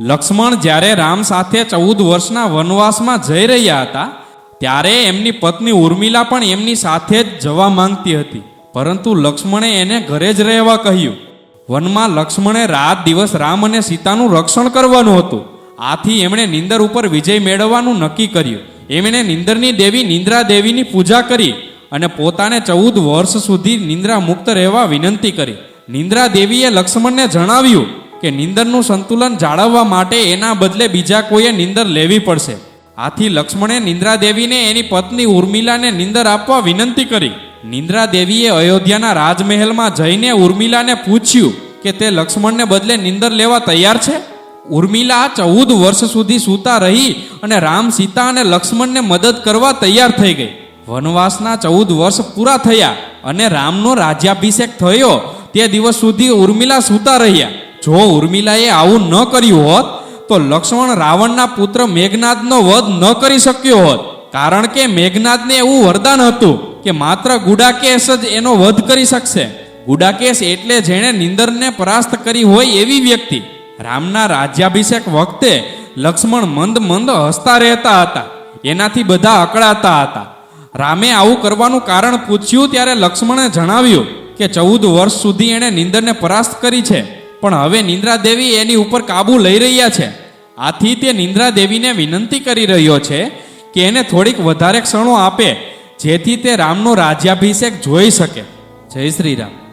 લક્ષ્મણ જ્યારે રામ સાથે ચૌદ વર્ષના વનવાસમાં જઈ રહ્યા હતા, ત્યારે એમની પત્ની ઉર્મિલા પણ એમની સાથે જ જવા માંગતી હતી. પરંતુ લક્ષ્મણે એને ઘરે જ રહેવા કહ્યું. વનમાં લક્ષ્મણે રાત દિવસ રામ અને સીતાનું રક્ષણ કરવાનું હતું. આથી એમણે નિંદર ઉપર વિજય મેળવવાનું નક્કી કર્યું. એમણે નિંદરની દેવી નિંદ્રા દેવીની પૂજા કરી અને પોતાને ચૌદ વર્ષ સુધી નિંદ્રા મુક્ત રહેવા વિનંતી કરી. નિંદ્રા દેવીએ લક્ષ્મણને જણાવ્યું કે નિંદરનું સંતુલન જાળવવા માટે એના બદલે બીજા કોઈએ નિંદર લેવી પડશે. આથી લક્ષ્મણે નિંદ્રા દેવીને એની પત્ની ઉર્મિલાને નિંદર આપવા વિનંતી કરી. નિંદ્રા દેવીએ અયોધ્યાના રાજમહેલમાં જઈને ઉર્મિલાને પૂછ્યું કે તે લક્ષ્મણને બદલે નિંદર લેવા તૈયાર છે? ઉર્મિલા ચૌદ વર્ષ સુધી સૂતા રહી અને રામ, સીતા અને લક્ષ્મણને મદદ કરવા તૈયાર થઈ ગઈ. વનવાસના ચૌદ વર્ષ પૂરા થયા અને રામનો રાજ્યાભિષેક થયો. તે દિવસ સુધી ઉર્મિલા સૂતા રહ્યા. જો ઉર્મિલાએ આવું ન કર્યું હોત, તો લક્ષ્મણ રાવણના પુત્ર મેઘનાદનો વધ ન કરી શક્યો હોત. કારણ કે મેઘનાદને એવું વરદાન હતું કે માત્ર ગુડાકેશ જ એનો વધ કરી શકશે. ગુડાકેશ એટલે જેણે નિંદરને પરાસ્ત કરી હોય એવી વ્યક્તિ. રામના રાજ્યાભિષેક વખતે લક્ષ્મણ મંદ મંદ હસતા રહેતા હતા. એનાથી બધા અકળાતા હતા. રામે આવું કરવાનું કારણ પૂછ્યું ત્યારે લક્ષ્મણે જણાવ્યું કે ચૌદ વર્ષ સુધી એણે નિંદરને પરાસ્ત કરી છે. પણ હવે નિંદ્રા દેવી એની ઉપર કાબુ લઈ રહ્યા છે. આથી તે નિંદ્રા દેવીને વિનંતી કરી રહ્યો છે કે એને થોડીક વધારે ક્ષણો આપે, જેથી તે રામનો રાજ્યાભિષેક જોઈ શકે. જય શ્રી રામ.